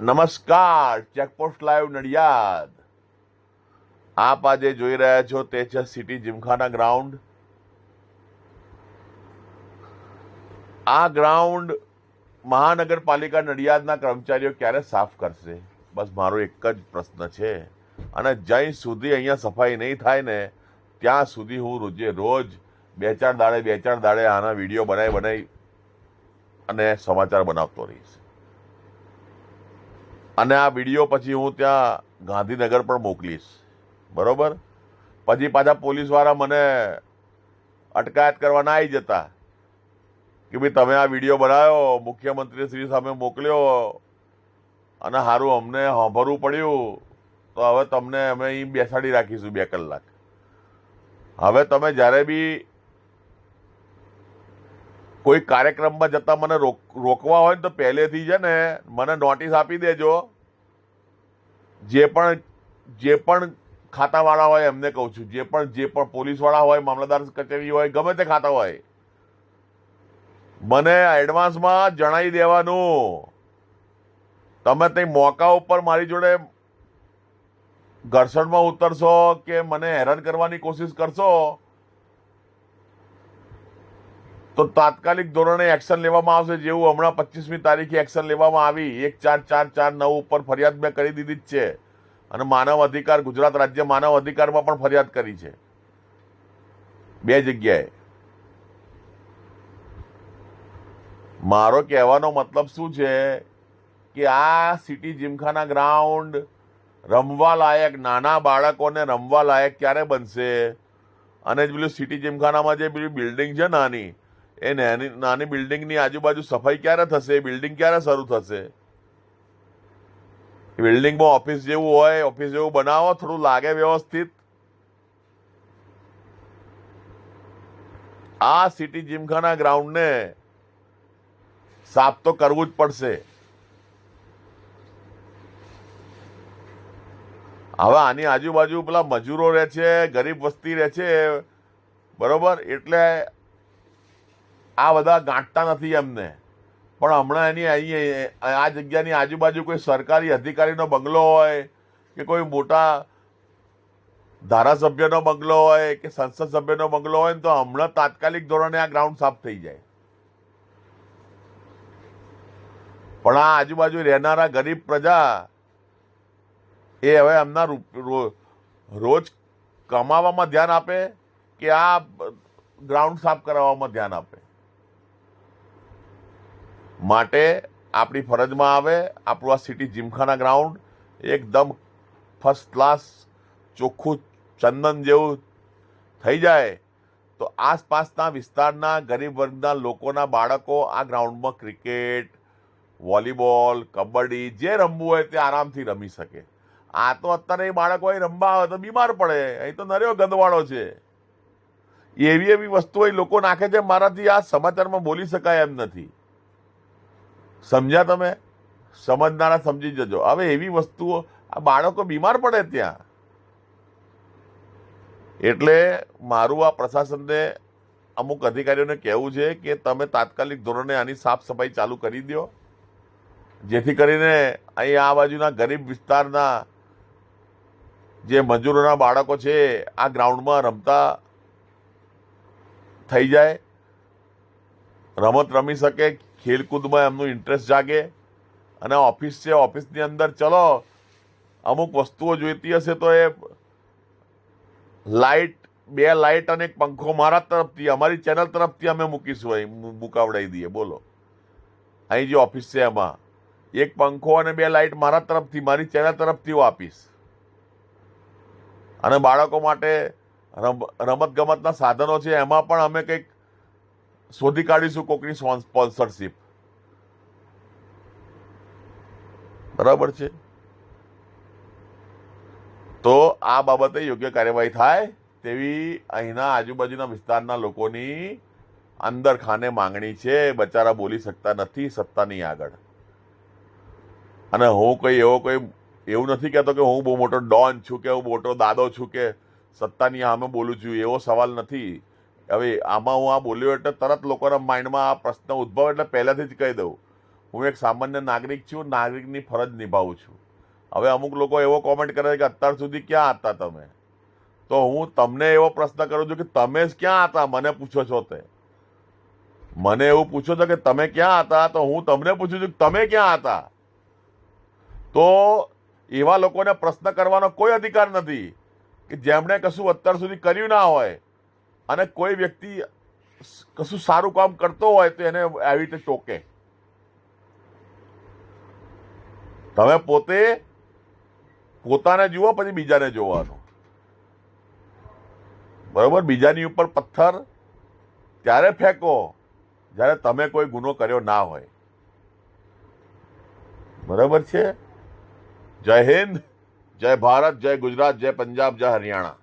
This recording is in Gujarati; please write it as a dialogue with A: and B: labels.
A: નમસ્કાર, ચેકપોસ્ટ લાઈવ નડિયાદ. આપ આજે જોઈ રહ્યા છો તે છે સિટી જીમખાના ગ્રાઉન્ડ. આ ગ્રાઉન્ડ મહાનગરપાલિકા નડિયાદના કર્મચારીઓ ક્યારે સાફ કરશે? બસ મારો એક જ પ્રશ્ન છે. અને જ્યાં સુધી અહીંયા સફાઈ નહીં થાય ને, ત્યાં સુધી હું રોજે રોજ બે ચાર દાડે બે ચાર દાડે આના વીડિયો બનાવી બનાવી અને સમાચાર બનાવતો રહીશ. અને આ વીડિયો પછી હું ત્યાં ગાંધીનગર પણ મોકલીશ. બરાબર? પછી પાછા પોલીસવાળા મને અટકાયત કરવાના આવી જતા કે ભાઈ તમે આ વીડિયો બનાવ્યો, મુખ્યમંત્રી શ્રી સામે મોકલ્યો અને સારું અમને સાંભળવું પડ્યું, તો હવે તમને અમે અહીં બેસાડી રાખીશું બે કલાક. હવે તમે જ્યારે બી કોઈ કાર્યક્રમમાં જતા મને રોક, રોકવા હોય ને તો પહેલેથી છે ને મને નોટિસ આપી દેજો. જે પણ જે પણ ખાતાવાળા હોય એમને કહું છું. જે પણ જે પણ પોલીસવાળા હોય, મામલતદાર કચેરી હોય, ગમે તે ખાતા હોય, મને એડવાન્સમાં જણાવી દેવાનું. તમે તે મોકા ઉપર મારી જોડે ઘર્ષણમાં ઉતરશો કે મને હેરાન કરવાની કોશિશ કરશો? તો તાત્કાલિક ધોરણે એક્શન લેવામાં આવશે જેવું હમણાં પચીસમી તારીખે એક્શન લેવામાં આવી. એક ચાર ચાર ચાર નવ ઉપર ફરિયાદ મેં કરી દીધી જ છે. અને માનવ અધિકાર, ગુજરાત રાજ્ય માનવ અધિકારમાં પણ ફરિયાદ કરી છે. બે જગ્યાએ. મારો કહેવાનો મતલબ શું છે કે આ સિટી જીમખાના ગ્રાઉન્ડ રમવા લાયક નાના બાળકોને રમવા લાયક ક્યારે બનશે? અને પેલું સિટી જીમખાનામાં જે પેલી બિલ્ડિંગ છે નાની એ નાની નાની બિલ્ડિંગની આજુબાજુ સફાઈ ક્યારે થશે? બિલ્ડિંગ ક્યારે શરૂ થશે? બિલ્ડિંગમાં ઓફિસ જેવું હોય, ઓફિસ જેવું બનાવો, થોડું લાગે વ્યવસ્થિત. આ સિટી જીમખાના ગ્રાઉન્ડને સાફ તો કરવું જ પડશે. હવે આની આજુબાજુ પેલા મજૂરો રહે છે, ગરીબ વસ્તી રહે છે, બરોબર? એટલે આ બધા ગાંઠતા નથી એમને. પણ હમણાં એની અહીં, આ જગ્યાની આજુબાજુ કોઈ સરકારી અધિકારીનો બંગલો હોય કે કોઈ મોટા ધારાસભ્યનો બંગલો હોય કે સંસદ સભ્યનો બંગલો હોય ને તો હમણાં તાત્કાલિક ધોરણે આ ગ્રાઉન્ડ સાફ થઈ જાય. પણ આ આજુબાજુ રહેનારા ગરીબ પ્રજા એ હવે એમના રોજ કમાવામાં ધ્યાન આપે કે આ ગ્રાઉન્ડ સાફ કરાવવામાં ધ્યાન આપે. માટે આપણી ફરજમાં આવે. આપણું આ સિટી જીમખાના ગ્રાઉન્ડ એકદમ ફર્સ્ટ ક્લાસ ચોખ્ખું ચંદન જેવું થઈ જાય. તો આસપાસના વિસ્તારના ગરીબ વર્ગના લોકોના બાળકો આ ગ્રાઉન્ડમાં ક્રિકેટ, વોલીબોલ, કબડ્ડી જે રમવું હોય તે આરામથી રમી શકે. આ તો અત્યારે એ બાળકો અહીં રમવા આવે તો બીમાર પડે. અહીં તો નર્યો ગંદવાળો છે. એવી એવી વસ્તુઓ એ લોકો નાખે છે. મારાથી આ સમાચારમાં બોલી શકાય એમ નથી. સમજ્યા તમે? સમજનારા સમજી જજો. હવે એવી વસ્તુઓ, આ બાળકો બીમાર પડે ત્યાં. એટલે મારું આ પ્રશાસનને અમુક અધિકારીઓને કહેવું છે કે તમે તાત્કાલિક ધોરણે આની સાફ સફાઈ ચાલુ કરી દો જેથી કરીને અહીં આ બાજુના ગરીબ વિસ્તારના જે મજૂરોના બાળકો છે, આ ગ્રાઉન્ડમાં રમતા થઈ જાય. રમત રમી શકે ખેલકૂદમાં એમનું ઇન્ટરેસ્ટ જાગે અને ઓફિસ છે ઓફિસની અંદર ચલો, અમુક વસ્તુઓ જોઈતી હશે તો એ લાઇટ બે લાઇટ અને એક પંખો મારા તરફથી, અમારી ચેનલ તરફથી અમે મૂકીશું અહીં મુકાવડાવી દઈએ, બોલો. અહીં જે ઓફિસ છે એમાં, એક પંખો અને બે લાઇટ મારા તરફથી, મારી ચેનલ તરફથી હું આપીશ. અને બાળકો માટે રમ રમત ગમતના સાધનો છે, એમાં પણ અમે કંઈક શોધી કાઢીશું કોકની સ્પોન્સરશિપ. બરાબર છે? તો આ બાબતે યોગ્ય કાર્યવાહી થાય તેવી અહીંના આજુબાજુના વિસ્તારના લોકોની અંદર ખાને માંગણી છે. બચારા બોલી શકતા નથી, સત્તાની આગળ. અને હું કોઈ એવો કોઈ, એવું નથી કહેતો કે હું બહુ મોટો ડોન છું કે હું મોટો દાદો છું કે સત્તાની સામે બોલું છું, એવો સવાલ નથી. હવે આમાં હું આ બોલ્યો એટલે તરત લોકોના માઇન્ડમાં આ પ્રશ્ન ઉદ્ભવ એટલે પહેલાંથી જ કહી દઉં. હું એક સામાન્ય નાગરિક છું, નાગરિકની ફરજ નિભાવું છું. હવે અમુક લોકો એવો કોમેન્ટ કરે છે કે અત્યાર સુધી ક્યાં હતા તમે? તો હું તમને એવો પ્રશ્ન કરું છું કે તમે જ ક્યાં હતા? મને પૂછો છો તે. મને એવું પૂછો છો કે તમે ક્યાં હતા? તો હું તમને પૂછું છું કે તમે ક્યાં હતા? તો એવા લોકોને પ્રશ્ન કરવાનો કોઈ અધિકાર નથી કે જેમણે કશું અત્યાર સુધી કર્યું ના હોય. અને કોઈ વ્યક્તિ કશું સારું કામ કરતો હોય તો એને આવી રીતે ટોકે. તમે પોતે પોતાને જુઓ, પછી બીજાને જોવાનું. બરોબર? બીજાની ઉપર પથ્થર ત્યારે ફેંકો જ્યારે તમે કોઈ ગુનો કર્યો ના હોય. બરાબર છે? જય હિન્દ, જય ભારત, જય ગુજરાત, જય પંજાબ, જય હરિયાણા.